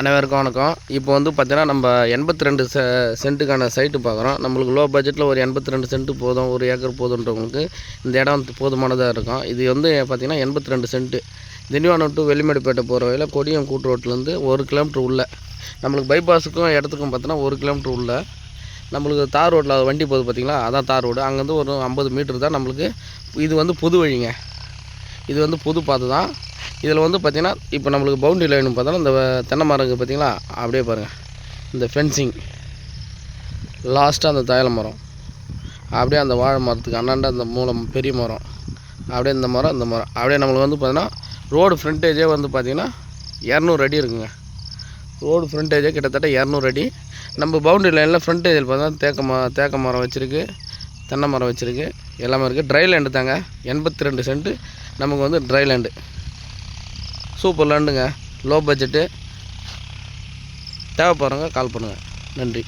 அனைவருக்கும் வணக்கம். இப்போ வந்து பார்த்தீங்கன்னா நம்ம எண்பத்தி ரெண்டு செ சென்ட்டுக்கான சைட்டு பார்க்குறோம் நம்மளுக்கு லோ பட்ஜெட்டில் ஒரு எண்பத்தி ரெண்டு சென்ட்டு போதும். ஒரு ஏக்கர் போதுன்றவங்களுக்கு இந்த இடம் வந்து போதுமானதாக இருக்கும். இது வந்து பார்த்திங்கன்னா எண்பத்தி ரெண்டு சென்ட்டு. திண்டிவனம் டு வெள்ளிமேடுப்பேட்டை போகிற வழியில் கொடியம் கூட்டு ரோட்லேருந்து ஒரு கிலோமீட்டர் உள்ள. நம்மளுக்கு பைபாஸுக்கும் இடத்துக்கும் பார்த்தீங்கன்னா ஒரு கிலோமீட்டர் உள்ள. நம்மளுக்கு தார் ரோட்டில் வண்டி போகுது பார்த்திங்களா அதான் தார் ரோடு. அங்கேருந்து ஒரு ஐம்பது மீட்டர் தான் நம்மளுக்கு இது வந்து புது வழிங்க. இது வந்து புது பாதை தான். இதில் வந்து பார்த்திங்கன்னா இப்போ நம்மளுக்கு பவுண்டரி லைன் பார்த்தோன்னா இந்த தென்னை மரம் இருக்குது பார்த்தீங்களா? அப்படியே பாருங்கள் இந்த ஃபென்சிங் லாஸ்ட்டாக அந்த தைல மரம். அப்படியே அந்த வாழை மரத்துக்கு அண்ணாண்ட அந்த மூலம் பெரிய மரம். அப்படியே இந்த மரம் இந்த மரம். அப்படியே நம்மளுக்கு வந்து பார்த்திங்கன்னா ரோடு ஃப்ரண்டேஜே வந்து பார்த்திங்கன்னா இரநூறு அடி இருக்குங்க. ரோடு ஃப்ரண்டேஜே கிட்டத்தட்ட இரநூறு அடி. நம்ம பவுண்டரி லைனில் ஃப்ரண்டேஜில் பார்த்தா தேக்க ம தேக்க மரம் வச்சுருக்கு தென்னை மரம் வச்சுருக்கு எல்லாமே இருக்குது ட்ரை லேண்டு தாங்க. எண்பத்தி ரெண்டு சென்ட்டு நமக்கு வந்து ட்ரை லேண்டு சூப்பர் லேண்டுங்க. லோ பட்ஜெட்டு தேவைப்படுறவங்க கால் பண்ணுங்கள் நன்றி.